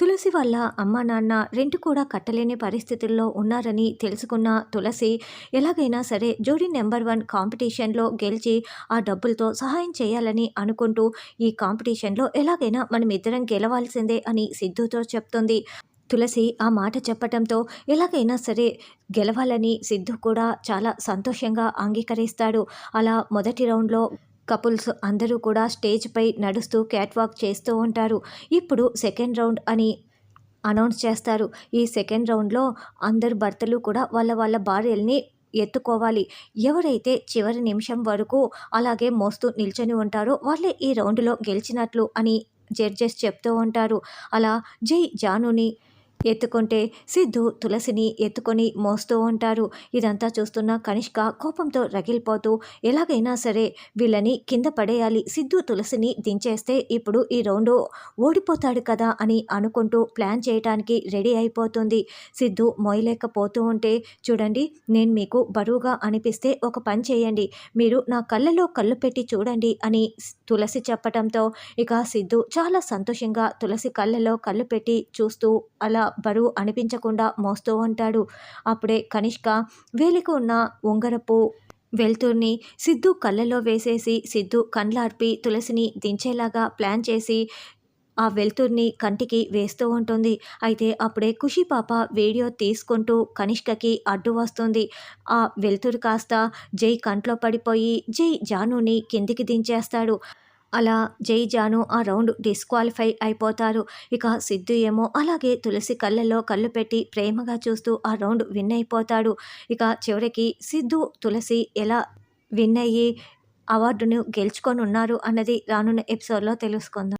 తులసి వల్ల అమ్మ నాన్న రెంట్ కూడా కట్టలేని పరిస్థితుల్లో ఉన్నారని తెలుసుకున్న తులసి ఎలాగైనా సరే జోడీ నెంబర్ వన్ కాంపిటీషన్లో గెలిచి ఆ డబ్బులతో సహాయం చేయాలని అనుకుంటూ ఈ కాంపిటీషన్లో ఎలాగైనా మనం ఇద్దరం గెలవాల్సిందే అని సిద్ధుతో చెప్తుంది. తులసి ఆ మాట చెప్పటంతో ఎలాగైనా సరే గెలవాలని సిద్ధు కూడా చాలా సంతోషంగా అంగీకరిస్తాడు. అలా మొదటి రౌండ్లో కపుల్స్ అందరూ కూడా స్టేజ్పై నడుస్తూ క్యాట్వాక్ చేస్తూ ఉంటారు. ఇప్పుడు సెకండ్ రౌండ్ అని అనౌన్స్ చేస్తారు. ఈ సెకండ్ రౌండ్లో అందరు భర్తలు కూడా వాళ్ళ వాళ్ళ భార్యల్ని ఎత్తుకోవాలి. ఎవరైతే చివరి నిమిషం వరకు అలాగే మోస్తూ నిల్చొని ఉంటారో వాళ్ళే ఈ రౌండ్లో గెలిచినట్లు అని జడ్జెస్ చెప్తూ ఉంటారు. అలా జై జానుని ఎత్తుకుంటే సిద్ధు తులసిని ఎత్తుకొని మోస్తూ ఉంటారు. ఇదంతా చూస్తున్న కనిష్క కోపంతో రగిలిపోతూ ఎలాగైనా సరే వీళ్ళని కింద పడేయాలి. సిద్ధు తులసిని దించేస్తే ఇప్పుడు ఈ రౌండ్ ఓడిపోతాడు కదా అని అనుకుంటూ ప్లాన్ చేయటానికి రెడీ అయిపోతుంది. సిద్ధు మోయలేకపోతూ ఉంటే చూడండి నేను మీకు బరువుగా అనిపిస్తే ఒక పని చేయండి. మీరు నా కళ్ళలో కళ్ళు పెట్టి చూడండి అని తులసి చెప్పటంతో ఇక సిద్ధు చాలా సంతోషంగా తులసి కళ్ళలో కళ్ళు పెట్టి చూస్తూ అలా బరువు అనిపించకుండా మోస్తూ ఉంటాడు. అప్పుడే కనిష్క వేలికి ఉన్న ఉంగరపు వెలుతుర్ని సిద్ధు కళ్ళలో వేసేసి సిద్ధు కండ్లార్పి తులసిని దించేలాగా ప్లాన్ చేసి ఆ వెలుతుర్ని కంటికి వేస్తూ ఉంటుంది. అయితే అప్పుడే ఖుషి పాప వీడియో తీసుకుంటూ కనిష్కకి అడ్డు వస్తుంది. ఆ వెలుతురు కాస్త జై కంట్లో పడిపోయి జై జానుని కిందికి దించేస్తాడు. అలా జై జాను ఆ రౌండ్ డిస్క్వాలిఫై అయిపోతారు. ఇక సిద్ధు ఏమో అలాగే తులసి కళ్ళల్లో కళ్ళు పెట్టి ప్రేమగా చూస్తూ ఆ రౌండ్ విన్ అయిపోతాడు. ఇక చివరికి సిద్ధు తులసి ఎలా విన్ అయ్యి అవార్డును గెలుచుకొని ఉన్నారు అన్నది రానున్న ఎపిసోడ్లో తెలుసుకుందాం.